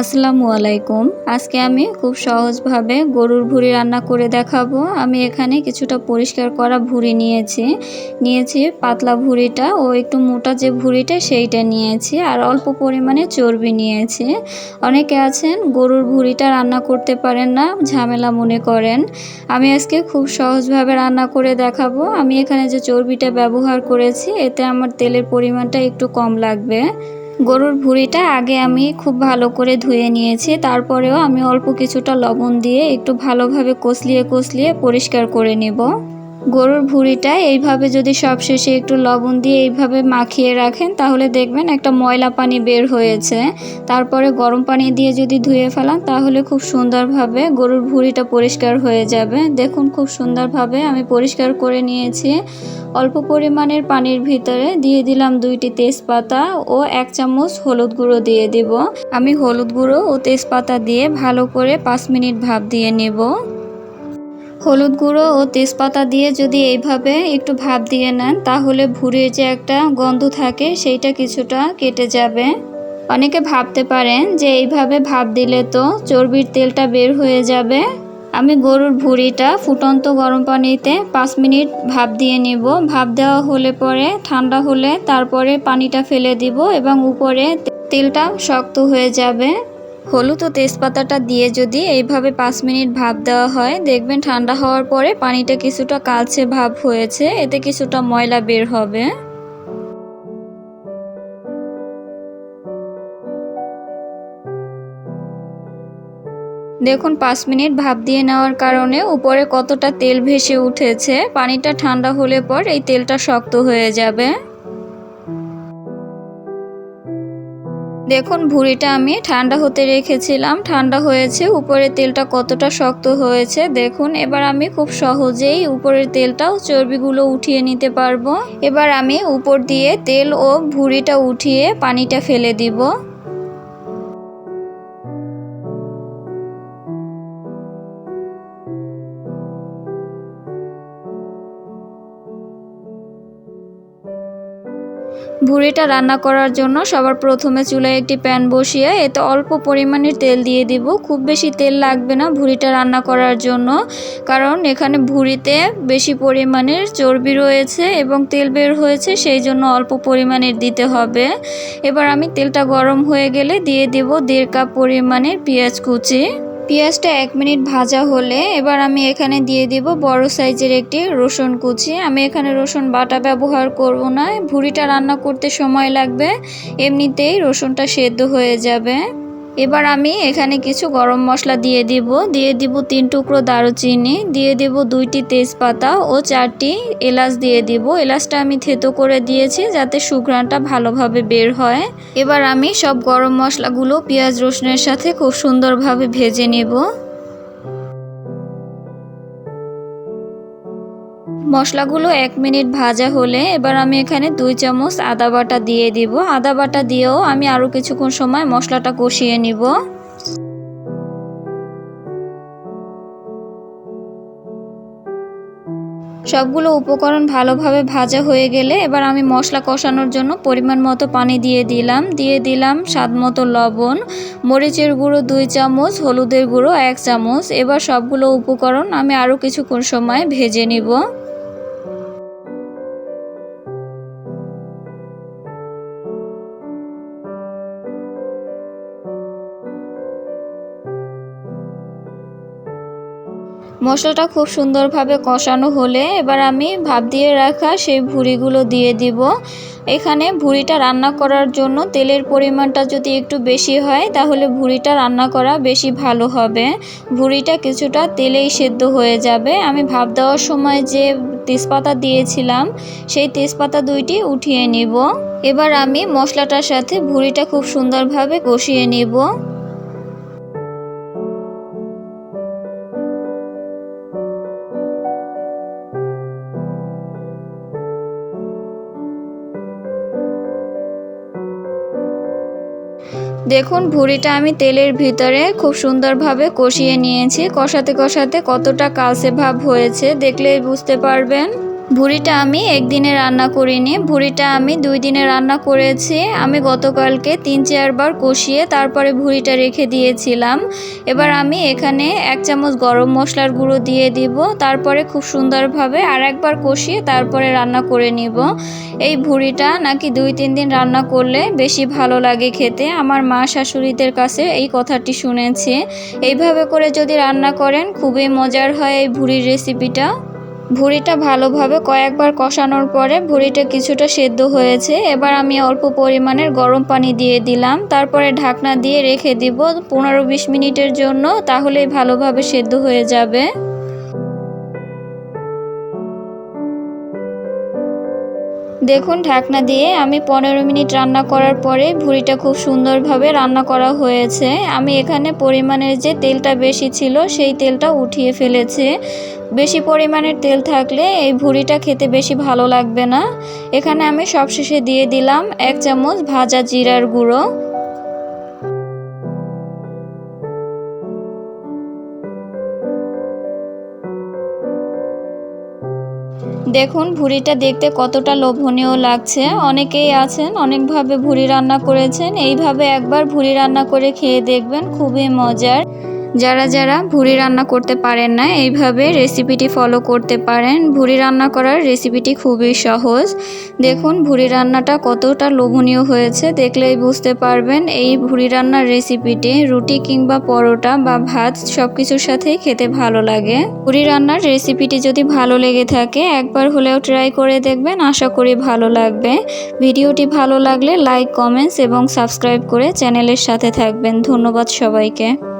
আসসালামু আলাইকুম। আজকে আমি খুব সহজভাবে গরুর ভুঁড়ি রান্না করে দেখাবো। আমি এখানে কিছুটা পরিষ্কার করা ভুঁড়ি নিয়েছি। নিয়েছি পাতলা ভুঁড়িটা ও একটু মোটা যে ভুঁড়িটা সেইটা নিয়েছি আর অল্প পরিমাণে চর্বি নিয়েছি। অনেকে আছেন গরুর ভুঁড়িটা রান্না করতে পারেন না, ঝামেলা মনে করেন। আমি আজকে খুব সহজভাবে রান্না করে দেখাবো। আমি এখানে যে চর্বিটা ব্যবহার করেছি, এতে আমার তেলের পরিমাণটা একটু কম লাগবে। গরুর ভুঁড়িটা আগে আমি খুব ভালো করে ধুয়ে নিয়েছি, তারপরেও আমি অল্প কিছুটা লবণ দিয়ে একটু ভালোভাবে কষলিয়ে কষলিয়ে পরিষ্কার করে নেব। গরুর ভুঁড়িটা এইভাবে যদি সবশেষে একটু লবণ দিয়ে এইভাবে মাখিয়ে রাখেন, তাহলে দেখবেন একটা ময়লা পানি বের হয়েছে। তারপরে গরম পানি দিয়ে যদি ধুয়ে ফেলান, তাহলে খুব সুন্দরভাবে গরুর ভুঁড়িটা পরিষ্কার হয়ে যাবে। দেখুন, খুব সুন্দরভাবে আমি পরিষ্কার করে নিয়েছি। অল্প পরিমাণের পানির ভিতরে দিয়ে দিলাম দুইটি তেজপাতা ও এক চামচ হলুদ গুঁড়ো দিয়ে দিব। আমি হলুদ গুঁড়ো ও তেজপাতা দিয়ে ভালো করে পাঁচ মিনিট ভাপ দিয়ে নেব। হলুদ গুঁড়ো ও তেজপাতা দিয়ে যদি এইভাবে একটু ভাপ দিয়ে নেন, তাহলে ভুঁড়ির যে একটা গন্ধ থাকে, সেইটা কিছুটা কেটে যাবে। অনেকে ভাবতে পারেন যে এইভাবে ভাপ দিলে তো চর্বির তেলটা বের হয়ে যাবে। আমি গরুর ভুঁড়িটা ফুটন্ত গরম পানিতে পাঁচ মিনিট ভাপ দিয়ে নিব। ভাপ দেওয়া হলে পরে, ঠান্ডা হলে তারপরে পানিটা ফেলে দিব এবং উপরে তেলটা শক্ত হয়ে যাবে। হলুদ ও তেজপাতাটা দিয়ে যদি এইভাবে পাঁচ মিনিট ভাপ দেওয়া হয়, দেখবেন ঠান্ডা হওয়ার পরে পানিটা কিছুটা কালচে ভাব হয়েছে, এতে কিছুটা ময়লা বের হবে। দেখুন, পাঁচ মিনিট ভাপ দিয়ে নেওয়ার কারণে উপরে কতটা তেল ভেসে উঠেছে, পানিটা ঠান্ডা হলে পর এই তেলটা শক্ত হয়ে যাবে। দেখুন, ভুঁড়িটা আমি ঠান্ডা হতে রেখেছিলাম। ঠান্ডা হয়েছে, উপরের তেলটা কতটা শক্ত হয়েছে, দেখুন। এবার আমি খুব সহজেই উপরের তেলটাও চর্বিগুলো উঠিয়ে নিতে পারব। এবার আমি উপর দিয়ে তেল ও ভুঁড়িটা উঠিয়ে পানিটা ফেলে দিব। ভুড়িটা রান্না করার জন্য সবার প্রথমে চুলায় একটি প্যান বসিয়ে এতে অল্প পরিমাণে তেল দিয়ে দিব। খুব বেশি তেল লাগবে না ভুড়িটা রান্না করার জন্য, কারণ এখানে ভুড়িতে বেশি পরিমাণের চর্বি রয়েছে এবং তেল বের হয়েছে, সেই জন্য অল্প পরিমাণের দিতে হবে। এবার আমি তেলটা গরম হয়ে গেলে দিয়ে দেব দেড় কাপ পরিমাণের পেঁয়াজ কুচি। পেঁয়াজটা এক মিনিট ভাজা হলে এবার আমি এখানে দিয়ে দিব বড় সাইজের একটি রসুন কুচি। আমি এখানে রসুন বাটা ব্যবহার করব না। ভুড়িটা রান্না করতে সময় লাগবে। এমনিতেই রসুনটা সেদ্ধ হয়ে যাবে। এবার আমি এখানে কিছু গরম মশলা দিয়ে দিব। দিয়ে দিব তিন টুকরো দারুচিনি, দিয়ে দিব দুইটি তেজপাতা ও চারটি এলাচ দিয়ে দিব। এলাচটা আমি থেতো করে দিয়েছি যাতে সুঘ্রাণটা ভালোভাবে বের হয়। এবার আমি সব গরম মশলাগুলো পেঁয়াজ রসুনের সাথে খুব সুন্দরভাবে ভেজে নেব। মশলাগুলো এক মিনিট ভাজা হলে এবার আমি এখানে দুই চামচ আদা বাটা দিয়ে দিব। আদা বাটা দিয়েও আমি আরও কিছুক্ষণ সময় মশলাটা কষিয়ে নিব। সবগুলো উপকরণ ভালোভাবে ভাজা হয়ে গেলে এবার আমি মশলা কষানোর জন্য পরিমাণ মতো পানি দিয়ে দিলাম। দিয়ে দিলাম স্বাদ মতো লবণ, মরিচের গুঁড়ো দুই চামচ, হলুদের গুঁড়ো এক চামচ। এবার সবগুলো উপকরণ আমি আরও কিছুক্ষণ সময় ভেজে নিব। মশলাটা খুব সুন্দরভাবে কষানো হলে এবার আমি ভাপ দিয়ে রাখা সেই ভুঁড়িগুলো দিয়ে দিব। এখানে ভুঁড়িটা রান্না করার জন্য তেলের পরিমাণটা যদি একটু বেশি হয়, তাহলে ভুঁড়িটা রান্না করা বেশি ভালো হবে। ভুঁড়িটা কিছুটা তেলেই সেদ্ধ হয়ে যাবে। আমি ভাপ দেওয়ার সময় যে তেজপাতা দিয়েছিলাম, সেই তেজপাতা দুইটি উঠিয়ে নিব। এবার আমি মশলাটার সাথে ভুঁড়িটা খুব সুন্দরভাবে কষিয়ে নিব। দেখুন, ভুড়িটা আমি তেলের ভিতরে খুব সুন্দরভাবে কষিয়ে নিয়েছি। কষাতে কষাতে কতটা কালসে ভাব হয়েছে দেখলেই বুঝতে পারবেন। ভুড়িটা আমি একদিনে রান্না করিনি। ভুড়িটা আমি দুই দিনে রান্না করেছি। আমি গতকালকে তিন চারবার কষিয়ে তারপরে ভুড়িটা রেখে দিয়েছিলাম। এবার আমি এখানে এক চামচ গরম মশলার গুঁড়ো দিয়ে দিব। তারপরে খুব সুন্দরভাবে আর একবার কষিয়ে তারপরে রান্না করে নিব। এই ভুড়িটা নাকি দুই তিন দিন রান্না করলে বেশি ভালো লাগে খেতে। আমার মা শাশুড়িদের কাছে এই কথাটি শুনেছি। এইভাবে করে যদি রান্না করেন, খুবই মজার হয় এই ভুড়ির রেসিপিটা ভুড়িটা ভালোভাবে কয়েকবার কষানোর পরে ভুড়িটা কিছুটা সেদ্ধ হয়েছে। এবার আমি অল্প পরিমাণের গরম পানি দিয়ে দিলাম। তারপরে ঢাকনা দিয়ে রেখে দিব পনেরো বিশ মিনিটের জন্য, তাহলেই ভালোভাবে সেদ্ধ হয়ে যাবে। দেখুন ঢাকনা দিয়ে, আমি পনেরো মিনিট রান্না করার পরে ভুড়িটা খুব সুন্দরভাবে রান্না করা হয়েছে। আমি এখানে পরিমাণের যে তেলটা বেশি ছিল, সেই তেলটা উঠিয়ে ফেলেছি। বেশি পরিমাণের তেল থাকলে এই ভুড়িটা খেতে বেশি ভালো লাগবে না। এখানে আমি সবশেষে দিয়ে দিলাম এক চামচ ভাজা জিরার গুঁড়ো। দেখুন, ভুড়িটা দেখতে কতটা লোভনীয় লাগছে। অনেকেই আছেন, অনেকভাবে ভুড়ি রান্না করেছেন। এইভাবে একবার ভুড়ি রান্না করে খেয়ে দেখবেন, খুবই মজার। যারা যারা ভুড়ি রান্না করতে পারেন না, এইভাবে রেসিপিটি ফলো করতে পারেন। ভুড়ি রান্না করার রেসিপিটি খুবই সহজ। দেখুন ভুড়ি রান্নাটা কতটা লোভনীয় হয়েছে, দেখলেই বুঝতে পারবেন। এই ভুড়ি রান্নার রেসিপিটি রুটি কিংবা পরোটা বা ভাত সব কিছুর সাথেই খেতে ভালো লাগে। ভুড়ি রান্নার রেসিপিটি যদি ভালো লেগে থাকে, একবার হলেও ট্রাই করে দেখবেন, আশা করি ভালো লাগবে। ভিডিওটি ভালো লাগলে লাইক কমেন্টস এবং সাবস্ক্রাইব করে চ্যানেলের সাথে থাকবেন। ধন্যবাদ সবাইকে।